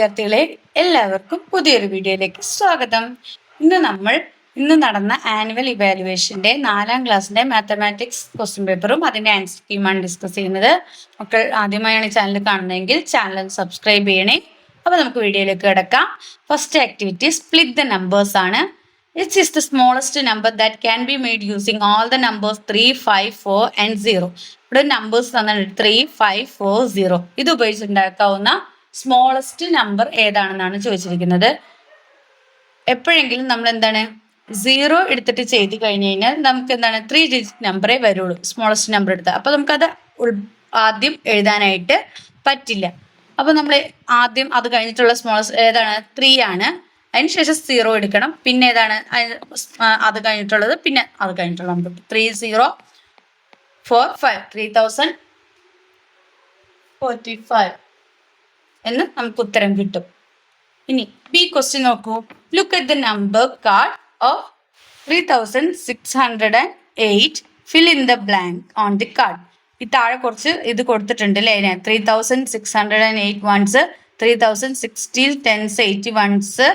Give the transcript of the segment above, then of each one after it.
വിദ്യാർത്ഥികളെ എല്ലാവർക്കും പുതിയൊരു വീഡിയോയിലേക്ക് സ്വാഗതം. ഇന്ന് നമ്മൾ ഇന്ന് നടന്ന ആനുവൽ ഇവാലുവേഷന്റെ നാലാം ക്ലാസ്സിന്റെ മാത്തമാറ്റിക്സ് ക്വസ്റ്റ്യൻ പേപ്പറും അതിന്റെ ആൻസർ സ്കീമാണ് ഡിസ്കസ് ചെയ്യുന്നത്. മക്കൾ ആദ്യമായാണ് ചാനൽ കാണുന്നതെങ്കിൽ ചാനൽ സബ്സ്ക്രൈബ് ചെയ്യണേ. അപ്പൊ നമുക്ക് വീഡിയോയിലേക്ക് കിടക്കാം. First activity split the numbers ആണ്. It's is the smallest number that can be made using all the numbers three five four and zero ഇവിടെ നമ്പേഴ്സ് തന്നിട്ടുണ്ട് ത്രീ ഫൈവ് ഫോർ സീറോ ഇത് ഉപയോഗിച്ചുണ്ടാക്കാവുന്ന സ്മോളസ്റ്റ് നമ്പർ ഏതാണെന്നാണ് ചോദിച്ചിരിക്കുന്നത്. എപ്പോഴെങ്കിലും നമ്മൾ എന്താണ്? സീറോ എടുത്തിട്ട് ചെയ്ത് കഴിഞ്ഞ് കഴിഞ്ഞാൽ നമുക്ക് എന്താണ്? ത്രീ ഡിജിറ്റ് നമ്പറേ വരുള്ളൂ സ്മോളസ്റ്റ് നമ്പർ എടുത്താൽ. അപ്പോൾ നമുക്കത് ആദ്യം എഴുതാനായിട്ട് പറ്റില്ല. അപ്പോൾ നമ്മൾ ആദ്യം അത് കഴിഞ്ഞിട്ടുള്ള സ്മോളസ്റ്റ് ഏതാണ്? ത്രീ ആണ്. അതിനുശേഷം സീറോ എടുക്കണം. പിന്നെ ഏതാണ്? അത് കഴിഞ്ഞിട്ടുള്ളത്. പിന്നെ അത് കഴിഞ്ഞിട്ടുള്ള number three zero four five three thousand forty five എന്ന് നമുക്ക് ഉത്തരം കിട്ടും. ഇനി ബി ക്വസ്റ്റ്യൻ നോക്കൂ. Look at the number card of three thousand six hundred and eight fill in the blank on the card ഈ താഴെ കുറച്ച് ഇത് കൊടുത്തിട്ടുണ്ട് അല്ലേ? Three thousand six hundred and eight ones three thousand sixty tens eighty ones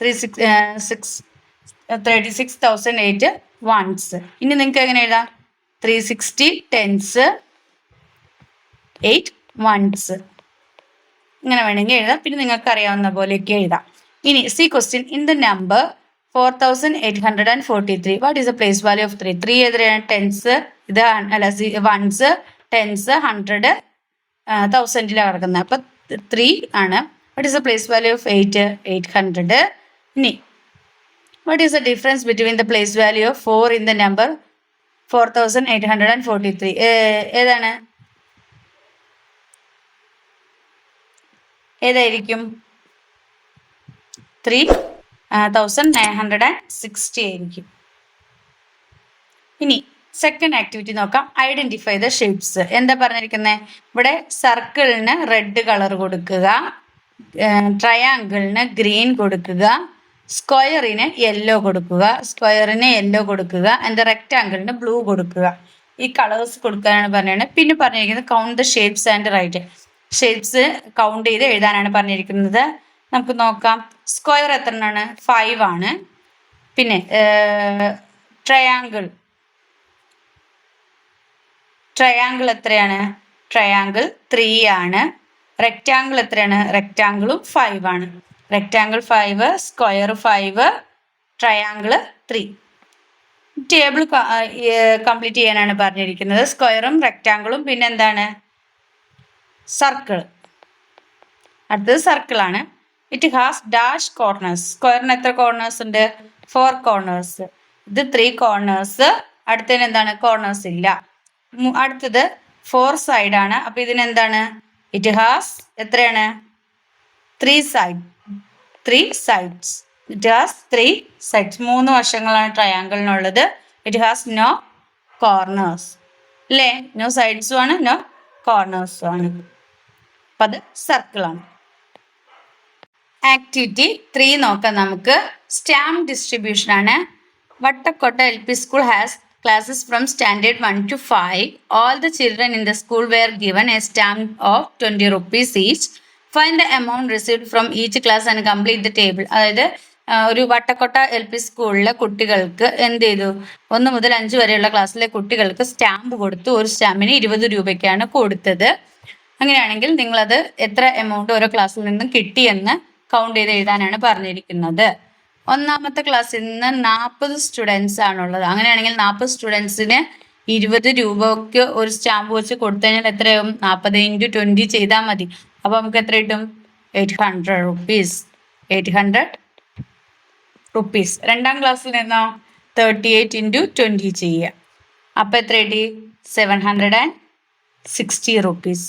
three six six thirty six thousand eight ones ഇനി നിങ്ങൾക്ക് എങ്ങനെ എഴുതാം? Three sixty tens eight ones ഇങ്ങനെ വേണമെങ്കിൽ എഴുതാം. പിന്നെ നിങ്ങൾക്ക് അറിയാവുന്ന പോലെയൊക്കെ എഴുതാം. ഇനി C question in the number four thousand eight hundred and forty three what is the place value of three three എതിരെയാണ് ടെൻസ് ഇത് അല്ല അല്ല വൺസ് ടെൻസ് ഹൺഡ്രഡ് തൗസൻഡിലാണ് കിടക്കുന്നത് അപ്പം ത്രീ ആണ്. What is the place value of eight eight hundred ഇനി what is the difference between the place value of four in the number four thousand eight hundred and forty three ഏതാണ്? ഏതായിരിക്കും? Three thousand nine hundred and sixty ആയിരിക്കും. ഇനി second activity നോക്കാം. Identify the shapes എന്താ പറഞ്ഞിരിക്കുന്നത് ഇവിടെ സർക്കിളിന് red colour കൊടുക്കുക. ട്രയാങ്കിളിന് ഗ്രീൻ കൊടുക്കുക. സ്ക്വയറിന് യെല്ലോ കൊടുക്കുക. സ്ക്വയറിന് യെല്ലോ കൊടുക്കുക. ആൻഡ് റെക്റ്റാങ്കിളിന് ബ്ലൂ കൊടുക്കുക. ഈ കളേഴ്സ് കൊടുക്കാനാണ് പറഞ്ഞത് പിന്നെ പറഞ്ഞിരിക്കുന്നത് count the shapes and write shapes count ചെയ്ത് എഴുതാനാണ് പറഞ്ഞിരിക്കുന്നത്. നമുക്ക് നോക്കാം. സ്ക്വയർ എത്ര എണ്ണമാണ് ഫൈവ് ആണ്. പിന്നെ ട്രയാങ്കിൾ ട്രയാങ്കിൾ എത്രയാണ്? ട്രയാങ്കിൾ ത്രീ ആണ്. റെക്റ്റാങ്കിൾ എത്രയാണ്? റെക്റ്റാങ്കിളും ഫൈവ് ആണ്. Rectangle five square five triangle three table complete ചെയ്യാനാണ് പറഞ്ഞിരിക്കുന്നത്. സ്ക്വയറും റെക്റ്റാങ്കിളും പിന്നെ എന്താണ് സർക്കിൾ. അടുത്തത് സർക്കിളാണ്. ഇറ്റ് ഹാസ് ഡാഷ് കോർണേഴ്സ് സ്ക്വയറിന് എത്ര കോർണേഴ്സ് ഉണ്ട്? ഫോർ കോർണേഴ്സ് ഇത് ത്രീ കോർണേഴ്സ് അടുത്തതിന് എന്താണ്? കോർണേഴ്സ് ഇല്ല. അടുത്തത് ഫോർ സൈഡ് ആണ്. അപ്പൊ ഇതിന് എന്താണ്? ഇറ്റ് ഹാസ് എത്രയാണ്? Three side three sides it has three sides മൂന്ന് വശങ്ങളാണ് ട്രയാങ്കിളിനുള്ളത് ഇറ്റ് ഹാസ് നോ കോർണേഴ്സ് അല്ലേ നോ സൈഡ്സും ആണ് നോ കോർണേഴ്സും ആണ്. അപ്പം അത് സർക്കിളാണ്. ആക്ടിവിറ്റി ത്രീ നോക്കാം നമുക്ക്. സ്റ്റാമ്പ് ഡിസ്ട്രിബ്യൂഷൻ ആണ്. Vattakkotta L P school has classes from standard one to five. All the children in the school were given a stamp of twenty rupees each find the amount received from each class and complete the table അതായത് ഒരു Vattakkotta L P സ്കൂളിലെ കുട്ടികൾക്ക് എന്ത് ചെയ്തു? ഒന്ന് മുതൽ അഞ്ച് വരെയുള്ള ക്ലാസ്സിലെ കുട്ടികൾക്ക് സ്റ്റാമ്പ് കൊടുത്തു. ഒരു സ്റ്റാമ്പിന് ഇരുപത് രൂപയ്ക്കാണ് കൊടുത്തത്. അങ്ങനെയാണെങ്കിൽ നിങ്ങളത് എത്ര എമൗണ്ട് ഓരോ ക്ലാസ്സിൽ നിന്നും കിട്ടിയെന്ന് കൗണ്ട് ചെയ്ത് എഴുതാനാണ് പറഞ്ഞിരിക്കുന്നത്. ഒന്നാമത്തെ ക്ലാസ്സിൽ നിന്ന് നാൽപ്പത് സ്റ്റുഡൻസ് ആണുള്ളത്. അങ്ങനെയാണെങ്കിൽ നാൽപ്പത് സ്റ്റുഡൻസിന് ഇരുപത് രൂപയ്ക്ക് ഒരു സ്റ്റാമ്പ് വെച്ച് കൊടുത്തുകഴിഞ്ഞാൽ എത്രയാവും? നാൽപ്പത് ഇന്റു ട്വന്റി ചെയ്താൽ മതി. അപ്പോൾ നമുക്ക് എത്ര കിട്ടും? Eight hundred rupees eight hundred rupees രണ്ടാം ക്ലാസ്സിൽ നിന്നോ? തേർട്ടി എയ്റ്റ് ഇന്റു ട്വന്റി ചെയ്യുക. അപ്പോൾ എത്ര കിട്ടി? Seven hundred and sixty rupees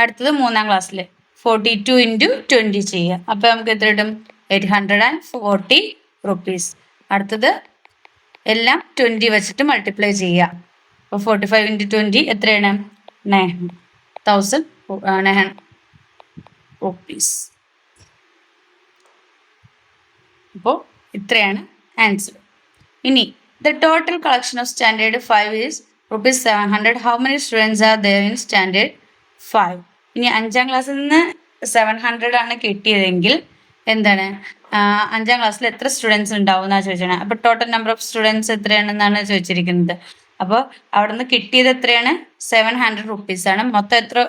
അടുത്തത് മൂന്നാം ക്ലാസ്സിൽ ഫോർട്ടി ടു ഇന്റു ട്വന്റി ചെയ്യുക. അപ്പോൾ നമുക്ക് എത്ര കിട്ടും? Eight hundred and forty rupees അടുത്തത് എല്ലാം ട്വന്റി വെച്ചിട്ട് മൾട്ടിപ്ലൈ ചെയ്യുക. അപ്പോൾ ഫോർട്ടി ഫൈവ് ഇന്റു ട്വന്റി എത്രയാണ് നയൻ തൗസൻഡ് നയൻ റുപ്പീസ് അപ്പോൾ ഇത്രയാണ് ആൻസർ ഇനി the total collection of standard five is rupees seven hundred how many students are there in standard five ഇനി അഞ്ചാം ക്ലാസ്സിൽ നിന്ന് സെവൻ ഹൺഡ്രഡ് ആണ് കിട്ടിയതെങ്കിൽ എന്താണ്? അഞ്ചാം ക്ലാസ്സിൽ എത്ര സ്റ്റുഡൻസ് ഉണ്ടാവും എന്നാണ് ചോദിച്ചത് അപ്പോൾ ടോട്ടൽ നമ്പർ ഓഫ് സ്റ്റുഡൻസ് എത്രയാണെന്നാണ് ചോദിച്ചിരിക്കുന്നത്. അപ്പോൾ അവിടെ നിന്ന് കിട്ടിയത് എത്രയാണ്? സെവൻ ഹൺഡ്രഡ് റുപ്പീസ് ആണ്. മൊത്തം എത്ര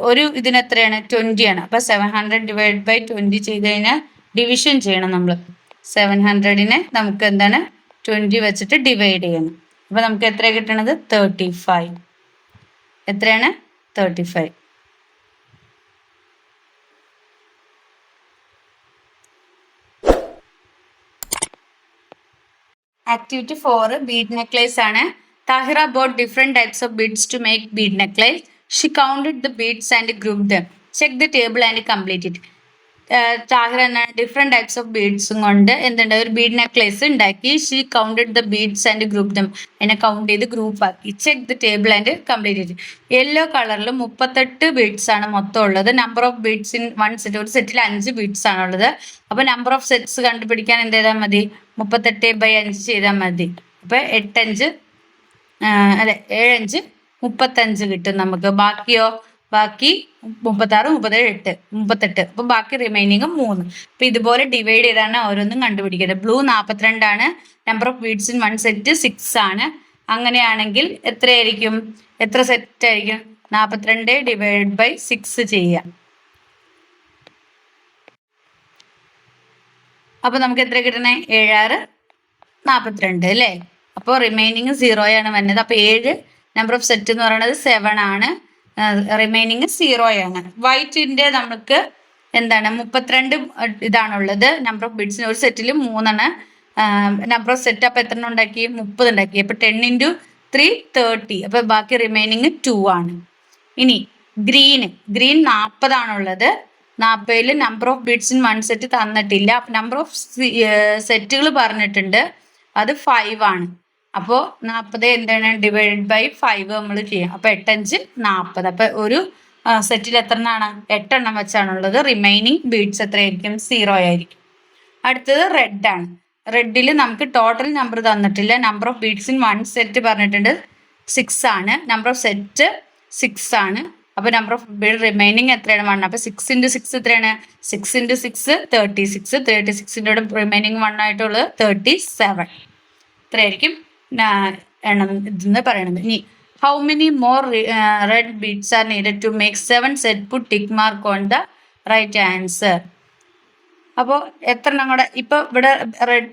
ഒരു- ഇതിന് എത്രയാണ്? ട്വന്റി ആണ്. അപ്പോൾ seven hundred divide by twenty ചെയ്ത് കഴിഞ്ഞാൽ ഡിവിഷൻ ചെയ്യണം നമ്മൾ സെവൻ ഹൺഡ്രഡിനെ നമുക്ക് എന്താണ്? ട്വന്റി വെച്ചിട്ട് ഡിവൈഡ് ചെയ്യണം. അപ്പോൾ നമുക്ക് എത്ര കിട്ടണത്? തേർട്ടി ഫൈവ് എത്രയാണ്? Thirty five activity four bead necklace ആണ്. Tahira bought different types of beads to make bead necklace she counted the beads and group them check the table and complete it Tahira എന്നാണ് different types of ബീഡ്സും കൊണ്ട് എന്തുണ്ട്? ഒരു bead necklace ഉണ്ടാക്കി. She counted the beads and group them എന്നെ count ചെയ്ത് group ആക്കി. Check the table and complete ചെയ്ത് യെല്ലോ കളറിൽ മുപ്പത്തെട്ട് ബീഡ്സ് ആണ് മൊത്തം ഉള്ളത്. Number of beads in one set ഒരു സെറ്റിൽ അഞ്ച് ബീഡ്സ് ആണ് ഉള്ളത്. അപ്പോൾ നമ്പർ ഓഫ് സെറ്റ്സ് കണ്ടുപിടിക്കാൻ എന്ത് ചെയ്താൽ മതി? മുപ്പത്തെട്ട് ബൈ അഞ്ച് ചെയ്താൽ മതി. അപ്പോൾ എട്ടഞ്ച് അല്ലെ ഏഴഞ്ച് മുപ്പത്തഞ്ച് കിട്ടും നമുക്ക്. ബാക്കിയോ? ബാക്കി മുപ്പത്താറ് മുപ്പത്തേഴ് എട്ട് മുപ്പത്തെട്ട്. അപ്പം ബാക്കി റിമൈനിങ് മൂന്ന്. അപ്പൊ ഇതുപോലെ ഡിവൈഡ് ചെയ്താണ് ഓരോന്നും കണ്ടുപിടിക്കുന്നത് blue നാൽപ്പത്തിരണ്ടാണ് number of beads in one set six ആണ്. അങ്ങനെയാണെങ്കിൽ എത്രയായിരിക്കും? എത്ര സെറ്റ് ആയിരിക്കും? നാൽപ്പത്തിരണ്ട് ഡിവൈഡ് ബൈ സിക്സ് ചെയ്യാം അപ്പൊ നമുക്ക് എത്ര കിട്ടണേ ഏഴാറ് നാൽപ്പത്തിരണ്ട് അല്ലേ? അപ്പോൾ റിമൈനിങ് സീറോയാണ് വന്നത്. അപ്പോൾ ഏഴ് നമ്പർ ഓഫ് സെറ്റ് എന്ന് പറയുന്നത് സെവൻ ആണ്. റിമൈനിങ് സീറോയാണ് വൈറ്റിന്റെ നമുക്ക് എന്താണ്? മുപ്പത്തിരണ്ട് ഇതാണുള്ളത്. നമ്പർ ഓഫ് ബിഡ്സിന് ഒരു സെറ്റിൽ മൂന്നെണ്ണം. നമ്പർ ഓഫ് സെറ്റ് അപ്പം എത്ര ഉണ്ടാക്കി? മുപ്പത് ഉണ്ടാക്കി. അപ്പോൾ ടെൻ ഇന്റു ത്രീ തേർട്ടി അപ്പോൾ ബാക്കി റിമൈനിങ് ടു ആണ്. ഇനി ഗ്രീന് ഗ്രീൻ നാൽപ്പതാണുള്ളത് നാൽപ്പതിൽ number of beads in one set തന്നിട്ടില്ല. നമ്പർ ഓഫ് സെറ്റുകൾ പറഞ്ഞിട്ടുണ്ട്. അത് ഫൈവ് ആണ്. അപ്പോൾ നാൽപ്പത് എന്താണ് ഡിവൈഡ് ബൈ ഫൈവ് നമ്മൾ ചെയ്യും. അപ്പോൾ എട്ടഞ്ച് നാൽപ്പത് അപ്പോൾ ഒരു സെറ്റിൽ എത്ര എണ്ണമാണ് എട്ടെണ്ണം വെച്ചാണുള്ളത്. റിമൈനിങ് ബീഡ്സ് എത്രയായിരിക്കും? സീറോ ആയിരിക്കും. അടുത്തത് റെഡ് ആണ്. റെഡിൽ നമുക്ക് ടോട്ടൽ നമ്പർ തന്നിട്ടില്ല. Number of beads in one set പറഞ്ഞിട്ടുണ്ട്. സിക്സ് ആണ്. നമ്പർ ഓഫ് സെറ്റ് സിക്സ് ആണ്. അപ്പോൾ നമ്പർ ഓഫ് ബീഡ് റിമൈനിങ് എത്രയാണ്? വൺ അപ്പോൾ സിക്സ് ഇന്റു സിക്സ് എത്രയാണ്? Six into six thirty six thirty സിക്സിന്റെ കൂടെ റിമൈനിങ് വൺ ആയിട്ടുള്ളത് തേർട്ടി സെവൻ ഇത്രയായിരിക്കും. എണ്ണം പറയണത്. ഇനി how many more red beads are needed to make seven set put tick mark on the right answer അപ്പോൾ എത്ര എണ്ണം ഇപ്പോൾ ഇവിടെ റെഡ്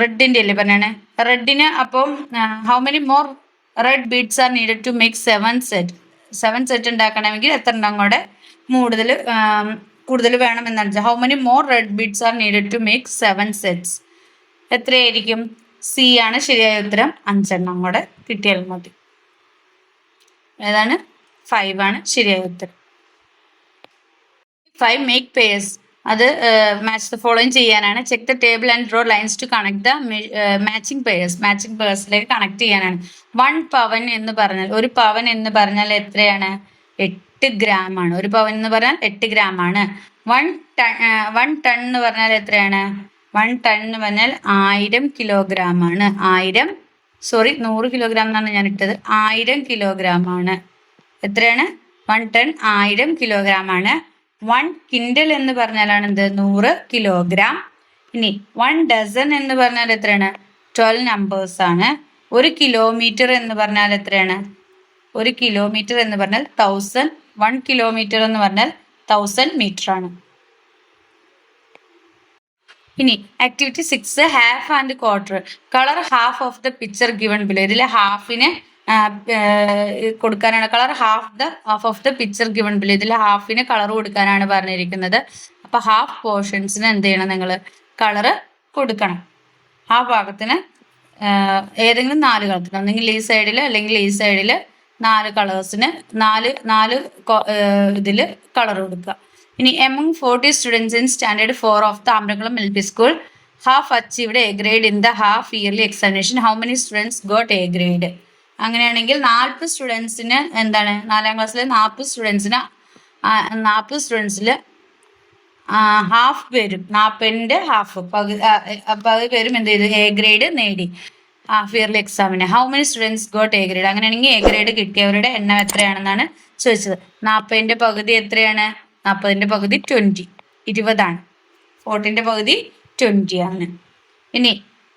റെഡിന്റെ അല്ലേ പറഞ്ഞേ റെഡിന് അപ്പം how many more red beads are needed to make seven set seven set ഉണ്ടാക്കണമെങ്കിൽ എത്ര എണ്ണം കൂടെ കൂടുതൽ കൂടുതൽ വേണമെന്നാണ് how many more red beads are needed to make seven sets എത്രയായിരിക്കും? സി ആണ് ശരിയായ ഉത്തരം. അഞ്ചെണ്ണം കൂടെ കിട്ടിയാൽ മതി. ഏതാണ്? ഫൈവ് ആണ് ശരിയായ ഉത്തരം. ഫൈവ് മേക്ക് പേയേഴ്സ് അത് മാച്ച് ദ ഫോളോയിങ് ചെയ്യാനാണ്. Check the table and draw lines to connect the matching pairs matching പേഴ്സിലേക്ക് connect ചെയ്യാനാണ്. വൺ പവൻ എന്ന് പറഞ്ഞാൽ ഒരു പവൻ എന്ന് പറഞ്ഞാൽ എത്രയാണ്? എട്ട് ഗ്രാം ആണ്. ഒരു പവൻ എന്ന് പറഞ്ഞാൽ എട്ട് ഗ്രാം ആണ്. വൺ ടൺ വൺ ടൺ എന്ന് പറഞ്ഞാൽ എത്രയാണ്? വൺ ടൺ എന്ന് പറഞ്ഞാൽ ആയിരം കിലോഗ്രാം ആണ് ആയിരം സോറി നൂറ് കിലോഗ്രാം എന്നാണ് ഞാൻ ഇട്ടത്. ആയിരം കിലോഗ്രാം ആണ് എത്രയാണ്? വൺ ടൺ ആയിരം കിലോഗ്രാം ആണ് വൺ കിൻഡൽ എന്ന് പറഞ്ഞാലാണ് എന്ത്? നൂറ് കിലോഗ്രാം. ഇനി വൺ ഡസൺ എന്ന് പറഞ്ഞാൽ എത്രയാണ്? ട്വൽവ് നമ്പേഴ്സ് ആണ്. ഒരു കിലോമീറ്റർ എന്ന് പറഞ്ഞാൽ എത്രയാണ്? ഒരു കിലോമീറ്റർ എന്ന് പറഞ്ഞാൽ തൗസൻഡ് വൺ കിലോമീറ്റർ എന്ന് പറഞ്ഞാൽ തൗസൻഡ് മീറ്റർ ആണ്. ഇനി activity six half and quarter colour half of the picture given below ഇതിലെ ഹാഫിന് കൊടുക്കാനാണ്. Colour half the half of the picture given below ഇതിലെ ഹാഫിന് കളർ കൊടുക്കാനാണ് പറഞ്ഞിരിക്കുന്നത്. അപ്പൊ ഹാഫ് പോർഷൻസിന് എന്ത് ചെയ്യണം നിങ്ങൾ കളറ് കൊടുക്കണം. ആ ഭാഗത്തിന് ഏതെങ്കിലും നാല് കളർ ഒന്നെങ്കിൽ ഈ സൈഡിൽ അല്ലെങ്കിൽ ഈ സൈഡിൽ നാല് കളേഴ്സിന് നാല് നാല് ഇതിൽ കളർ കൊടുക്കുക. ഇനി among forty students in standard four of the Ambrakulam L P school half achieved A grade in the half yearly examination how many students got A grade അങ്ങനെയാണെങ്കിൽ നാൽപ്പത് സ്റ്റുഡൻസിന് എന്താണ്? നാലാം ക്ലാസ്സിലെ നാൽപ്പത് സ്റ്റുഡൻസിന് നാൽപ്പത് സ്റ്റുഡൻസിൽ ഹാഫ് പേരും നാൽപ്പതിന്റെ ഹാഫ് പകുതി പകുതി പേരും എന്ത് ചെയ്തു? എ ഗ്രേഡ് നേടി. ഹാഫ് ഇയർലി എക്സാമിന് how many students got A grade അങ്ങനെയാണെങ്കിൽ എ ഗ്രേഡ് കിട്ടിയവരുടെ എണ്ണം എത്രയാണെന്നാണ് ചോദിച്ചത്. നാൽപ്പതിന്റെ പകുതി എത്രയാണ്? നാൽപ്പതിന്റെ പകുതി ട്വന്റി ഇരുപതാണ്. ഫോർട്ടിന്റെ പകുതി ട്വന്റി ആണ്. ഇനി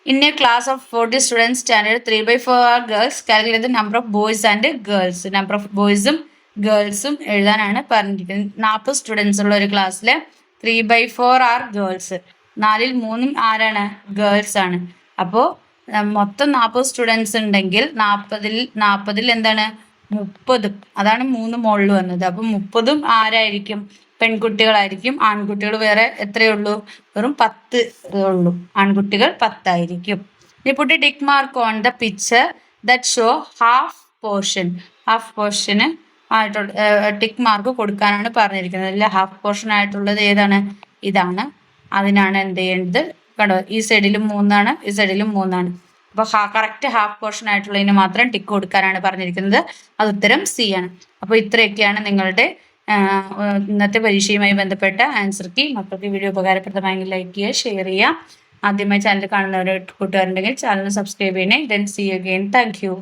in a class of forty students standard three by four are girls calculate number of boys and girls number of ബോയ്സും ഗേൾസും എഴുതാനാണ് പറഞ്ഞിരിക്കുന്നത്. നാൽപ്പത് സ്റ്റുഡൻസ് ഉള്ള ഒരു ക്ലാസ്സിൽ three by four are girls നാലിൽ മൂന്നും ആരാണ്? ഗേൾസ് ആണ്. അപ്പോൾ മൊത്തം നാൽപ്പത് സ്റ്റുഡൻസ് ഉണ്ടെങ്കിൽ നാൽപ്പതിൽ നാൽപ്പതിൽ എന്താണ്? മുപ്പതും. അതാണ് മൂന്ന് മുകളിൽ വന്നത്. അപ്പം മുപ്പതും ആരായിരിക്കും? പെൺകുട്ടികളായിരിക്കും. ആൺകുട്ടികൾ വേറെ എത്രയേ ഉള്ളൂ വെറും പത്ത് ഉള്ളൂ. ആൺകുട്ടികൾ പത്തായിരിക്കും. Put tick mark on the picture that show half portion half പോർഷന് ആയിട്ടുള്ള ടിക്ക് മാർക്ക് കൊടുക്കാനാണ് പറഞ്ഞിരിക്കുന്നത്. അല്ല? ഹാഫ് പോർഷൻ ആയിട്ടുള്ളത് ഏതാണ്? ഇതാണ്. അതിനാണ് എന്ത് ചെയ്യേണ്ടത്? കണ്ടോ? ഈ സൈഡിലും മൂന്നാണ് ഈ സൈഡിലും മൂന്നാണ്. അപ്പോൾ ഹാ കറക്റ്റ് ഹാഫ് പോർഷൻ ആയിട്ടുള്ളതിന് മാത്രം ടിക്ക് കൊടുക്കാനാണ് പറഞ്ഞിരിക്കുന്നത്. അത് ഉത്തരം സി ആണ്. അപ്പോൾ ഇത്രയൊക്കെയാണ് നിങ്ങളുടെ ഇന്നത്തെ പരീക്ഷയുമായി ബന്ധപ്പെട്ട ആൻസർ കീ മക്കൾക്ക് വീഡിയോ ഉപകാരപ്രദമായെങ്കിൽ ലൈക്ക് ചെയ്യുക ഷെയർ ചെയ്യുക. ആദ്യമായി ചാനൽ കാണുന്നവരെ കൂട്ടുകാരുണ്ടെങ്കിൽ ചാനൽ സബ്സ്ക്രൈബ് ചെയ്യണേ. Then see again thank you